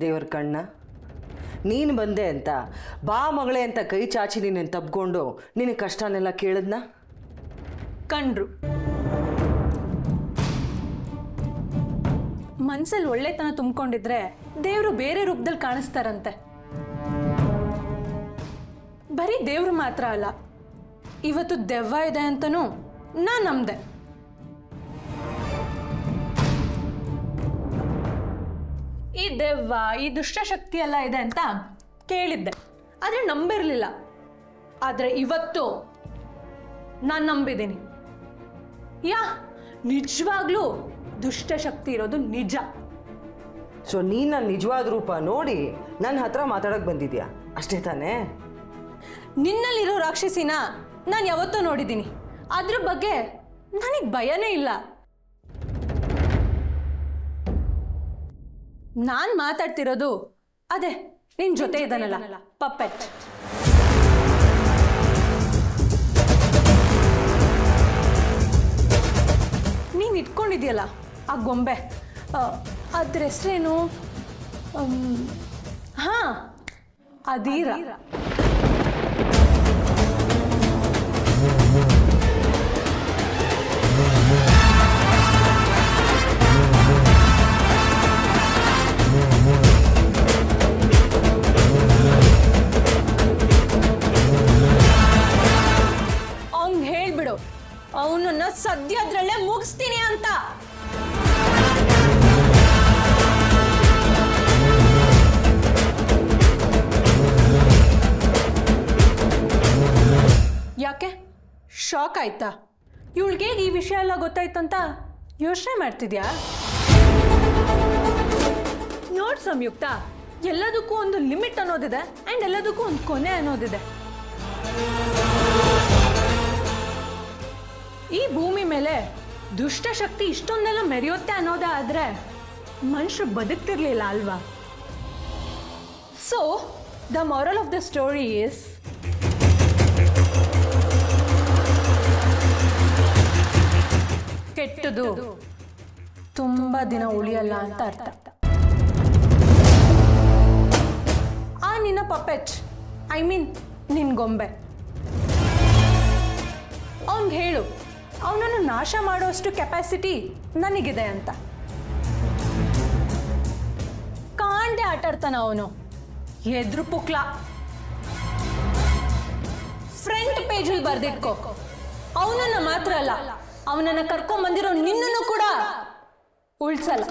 ದೇವ್ರ ಕಣ್ಣ? ನೀನು ಬಂದೆ ಅಂತ, ಬಾ ಮಗಳೇ ಅಂತ ಕೈ ಚಾಚಿ ನೀನು ತಬ್ಕೊಂಡು ನಿನ್ನ ಕಷ್ಟನೆಲ್ಲ ಕೇಳಿದ್ನ? ಕಂಡ್ರು. ಮನ್ಸಲ್ಲಿ ಒಳ್ಳೆತನ ತುಂಬಿಕೊಂಡಿದ್ರೆ ದೇವರು ಬೇರೆ ರೂಪದಲ್ಲಿ ಕಾಣಿಸ್ತಾರಂತೆ. ಬರೀ ದೇವ್ರು ಮಾತ್ರ ಅಲ್ಲ, ಇವತ್ತು ದೆವ್ವ ಇದೆ ಅಂತನೂ ನಾ ನಂಬ್ದೆ ಈ ದೆವ್ವ ಈ ದುಷ್ಟಶಕ್ತಿ ಎಲ್ಲ ಇದೆ ಅಂತ ಕೇಳಿದ್ದೆ. ಆದರೆ ನಂಬಿರಲಿಲ್ಲ. ಆದರೆ ಇವತ್ತು ನಾನು ನಂಬಿದ್ದೀನಿ. ಯಾ ನಿಜವಾಗ್ಲೂ ದುಷ್ಟಶಕ್ತಿ ಇರೋದು ನಿಜ. ಸೊ ನೀನು ನನ್ನ ನಿಜವಾದ ರೂಪ ನೋಡಿ ನನ್ನ ಹತ್ರ ಮಾತಾಡೋಕೆ ಬಂದಿದ್ಯಾ? ಅಷ್ಟೇ ತಾನೇ? ನಿನ್ನಲ್ಲಿರೋ ರಾಕ್ಷಸಿನ ನಾನು ಯಾವತ್ತೂ ನೋಡಿದ್ದೀನಿ. ಅದ್ರ ಬಗ್ಗೆ ನನಗೆ ಭಯನೇ ಇಲ್ಲ. ನಾನು ಮಾತಾಡ್ತಿರೋದು ಅದೇ ನಿನ್ ಜೊತೆ ಇದ್ದಾನಲ್ಲ ಪಪ್ಪೆಟ್. ನೀನು ಇಟ್ಕೊಂಡಿದ್ಯಲ್ಲ ಆ ಗೊಂಬೆ? ಅದ್ರ ಹೆಸ್ರೇನು? ಹಾಂ ಅದೀರ ಆಯ್ತಾ ಇವಳಿಗೆ ಈ ವಿಷಯ ಎಲ್ಲ ಗೊತ್ತಾಯ್ತಂತ ಯೋಚನೆ ಮಾಡ್ತಿದ್ಯಾ? ನೋಡ್ ಸಂಯುಕ್ತ, ಎಲ್ಲದಕ್ಕೂ ಒಂದು ಲಿಮಿಟ್ ಅನ್ನೋದಿದೆ ಆ್ಯಂಡ್ ಎಲ್ಲದಕ್ಕೂ ಒಂದು ಕೊನೆ ಅನ್ನೋದಿದೆ. ಈ ಭೂಮಿ ಮೇಲೆ ದುಷ್ಟಶಕ್ತಿ ಇಷ್ಟೊಂದೆಲ್ಲ ಮೆರೆಯುತ್ತೆ ಅನ್ನೋದೇ ಆದ್ರೆ ಮನುಷ್ಯ ಬದುಕ್ತಿರ್ಲಿಲ್ಲ ಅಲ್ವಾ? So the moral of the story is ಕೆಟ್ಟದು. ತುಂಬ ದಿನ ಉಳಿಯಲ್ಲ ಅಂತ ಅರ್ಥ. ಆ ನಿನ್ನ ಪಪ್ಪೆಚ್ ಐ ಮೀನ್ ನಿನ್ ಗೊಂಬೆ. ಅವನ್ಗೆ ಹೇಳು, ಅವನನ್ನು ನಾಶ ಮಾಡೋಷ್ಟು ಕೆಪಾಸಿಟಿ ನನಗಿದೆ ಅಂತ. ಕಾಂಡೆ ಆಟಾಡ್ತಾನ ಅವನು. ಎದ್ರು ಪುಕ್ಲ. ಫ್ರಂಟ್ ಪೇಜಲ್ಲಿ ಬರ್ದಿಟ್ಕೋ. ಅವನನ್ನ ಮಾತ್ರ ಅಲ್ಲ ಅವನನ್ನ ಕರ್ಕೊಂಡ್ ಬಂದಿರೋ ನಿನ್ನನ್ನು ಕೂಡ ಉಳ್ಸಲ್ಲ.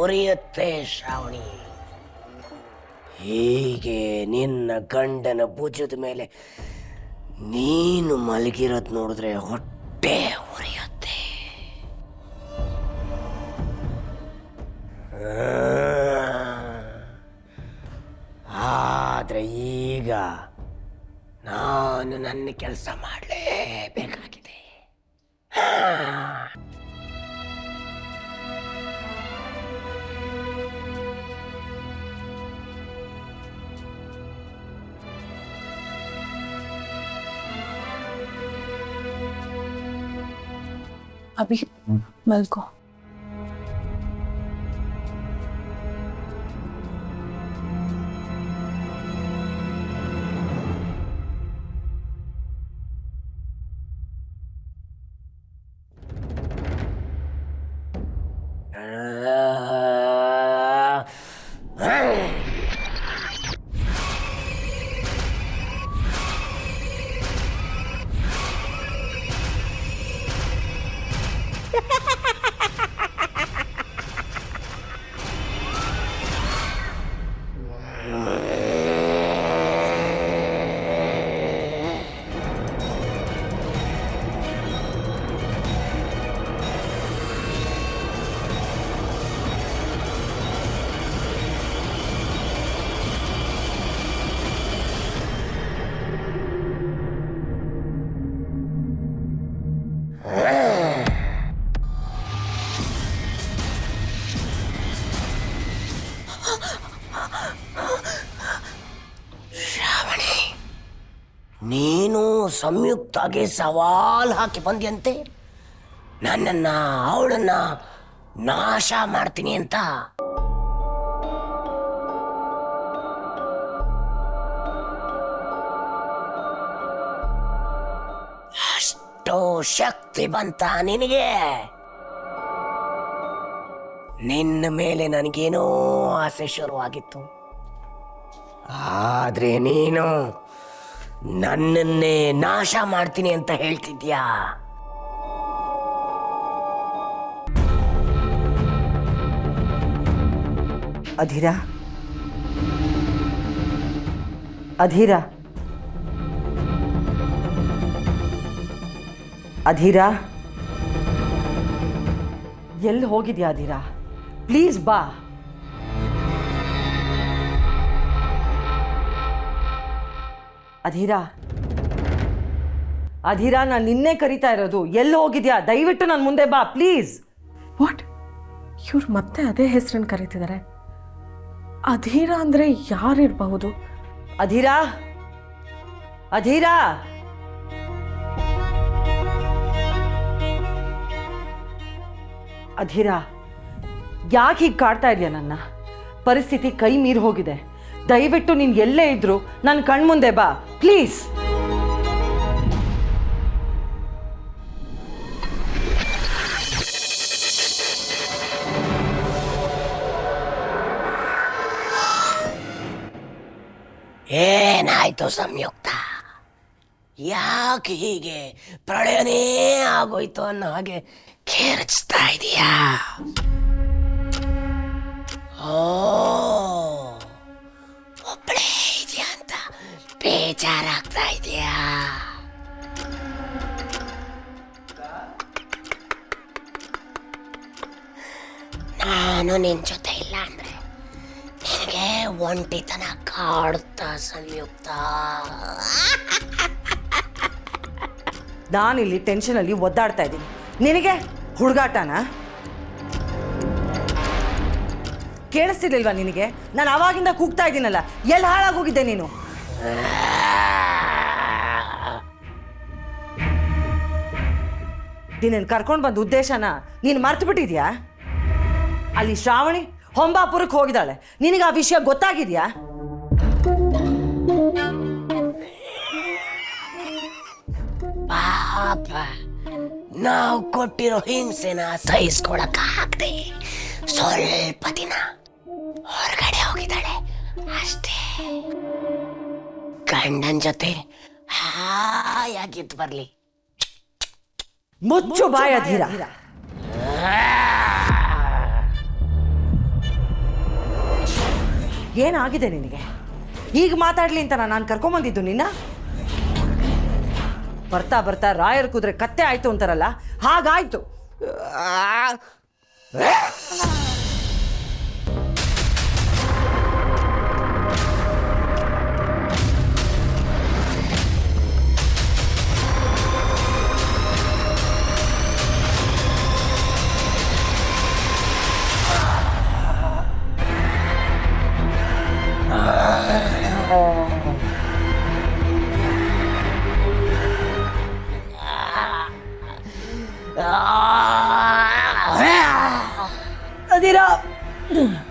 ಉರಿಯುತ್ತೆ ಶ್ರಾವಣಿ. ಹೀಗೆ ನಿನ್ನ ಗಂಡನ ಭುಜದ ಮೇಲೆ ನೀನು ಮಲಗಿರೋದು ನೋಡಿದ್ರೆ ಹೊಟ್ಟೆ ಉರಿಯುತ್ತೆ. ಆದ್ರೆ ಈಗ ನಾನು ನನ್ನ ಕೆಲಸ ಮಾಡಲೇಬೇಕಾಗಿದೆ Malco. Ah. ಶ್ರಾವಣಿ, ನೀನು ಸಂಯುಕ್ತಾಗೆ ಸವಾಲ್ ಹಾಕಿ ಬಂದಿಯಂತೆ? ನನ್ನನ್ನ, ಅವಳನ್ನ ನಾಶ ಮಾಡ್ತೀನಿ ಅಂತ? ಅಷ್ಟು ಶಕ್ತಿ ಬಂತ ನಿನಗೆ? ನಿನ್ನ ಮೇಲೆ ನನಗೇನೋ ಆಸೆ ಶುರುವಾಗಿತ್ತು. ಆದ್ರೆ ನೀನು ನನ್ನನ್ನೇ ನಾಶ ಮಾಡ್ತೀನಿ ಅಂತ ಹೇಳ್ತಿದ್ಯಾ? ಅಧೀರ. ಅಧೀರ. ಅಧೀರ. ಎಲ್ಲಿ ಹೋಗಿದ್ಯಾ ಅಧೀರ? ಪ್ಲೀಸ್ ಬಾ. ಅಧೀರ. ಅಧೀರ ನಾನು ನಿನ್ನೆ ಕರಿತಾ ಇರೋದು. ಎಲ್ಲಿ ಹೋಗಿದ್ಯಾ? ದಯವಿಟ್ಟು ನನ್ನ ಮುಂದೆ ಬಾ ಪ್ಲೀಸ್ ವಾಟ್ ಇವ್ರು ಮತ್ತೆ ಅದೇ ಹೆಸರನ್ನು ಕರೀತಿದ್ದಾರೆ ಅಧೀರ ಅಂದರೆ ಯಾರಿರಬಹುದು? ಅಧೀರಾ. ಅಧೀರಾ. ಅಧೀರಾ. ಯಾಕೆ ಹೀಗೆ ಕಾಡ್ತಾ ಇದೆಯಾ ನನ್ನ? ಪರಿಸ್ಥಿತಿ ಕೈ ಮೀರಿ ಹೋಗಿದೆ. ದಯವಿಟ್ಟು ನೀನು ಎಲ್ಲೇ ಇದ್ರು ನನ್ನ ಕಣ್ಮುಂದೆ ಬಾ, ಪ್ಲೀಸ್. ಏನಾಯ್ತು ಸಂಯುಕ್ತ? ಯಾಕೆ ಹೀಗೆ ಪ್ರಳಯನೇ ಆಗೋಯ್ತು ಅನ್ನೋ ಹಾಗೆ ಕೇರಿಸ್ತಾ ಇದೀಯಾ? ಬೇಜಾರಾಗ್ತಾ ಇದೆಯಾ ನಾನು ನಿನ್ ಜೊತೆ ಇಲ್ಲ ಅಂದ್ರೆ ನಿನಗೆ ಒಂಟಿತನ ಕಾಡುತ್ತಾ ಸಂಯುಕ್ತ. ನಾನಿಲ್ಲಿ ಟೆನ್ಷನಲ್ಲಿ ಒದ್ದಾಡ್ತಾ ಇದ್ದೀನಿ. ನಿನಗೆ ಹುಡುಗಾಟನ? ಕೇಳಿಸ್ತಿರ್ಲಿಲ್ವಾ ನಿನಗೆ? ನಾನು ಅವಾಗಿಂದ ಕೂಗ್ತಾ ಇದ್ದೀನಲ್ಲ ಎಲ್ಲಿ ಹಾಳಾಗೋಗಿದ್ದೆ ನೀನು? ನಿನ್ನನ್ನು ಕರ್ಕೊಂಡು ಬಂದ ಉದ್ದೇಶನ ನೀನು ಮರ್ತು ಬಿಟ್ಟಿದ್ಯಾ ಅಲ್ಲಿ ಶ್ರಾವಣಿ ಹೊಂಬಾಪುರಕ್ಕೆ ಹೋಗಿದ್ದಾಳೆ. ನಿನಗೆ ಆ ವಿಷಯ ಗೊತ್ತಾಗಿದ್ಯಾ? ಪಾಪ, ನಾವು ಕೊಟ್ಟಿರೋ ಹಿಂಸೆನ ಸಹಿಸ್ಕೊಳಕ್ಕಾಗದೆ ಸ್ವಲ್ಪ ದಿನ ಹೊರಗಡೆ ಹೋಗಿದ್ದಾಳೆ. ಅಷ್ಟೇ. ಗಂಡನ್ ಜೊತೆ ಹಾಯಾಗಿದ್ದು ಬರ್ಲಿ. ಮುಚ್ಚು ಬಾಯ ಧೀರ. ಏನಾಗಿದೆ ನಿನಗೆ? ಈಗ ಮಾತಾಡ್ಲಿ ಅಂತ ನಾನು ಕರ್ಕೊಂಬಂದಿದ್ದು ನಿನ್ನ? ಬರ್ತಾ ಬರ್ತಾ ರಾಯರ್ ಕುದುರೆ ಕತ್ತೆ ಆಯ್ತು ಅಂತಾರಲ್ಲ? ಹಾಗಾಯ್ತು. Ugh.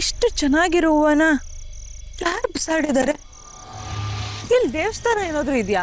ಇಷ್ಟು ಚೆನ್ನಾಗಿರೋ ಹೂವನ ಯಾರು ಬಿಸಾಡಿದ್ದಾರೆ? ಇಲ್ಲಿ ದೇವಸ್ಥಾನ ಏನಾದರೂ ಇದೆಯಾ?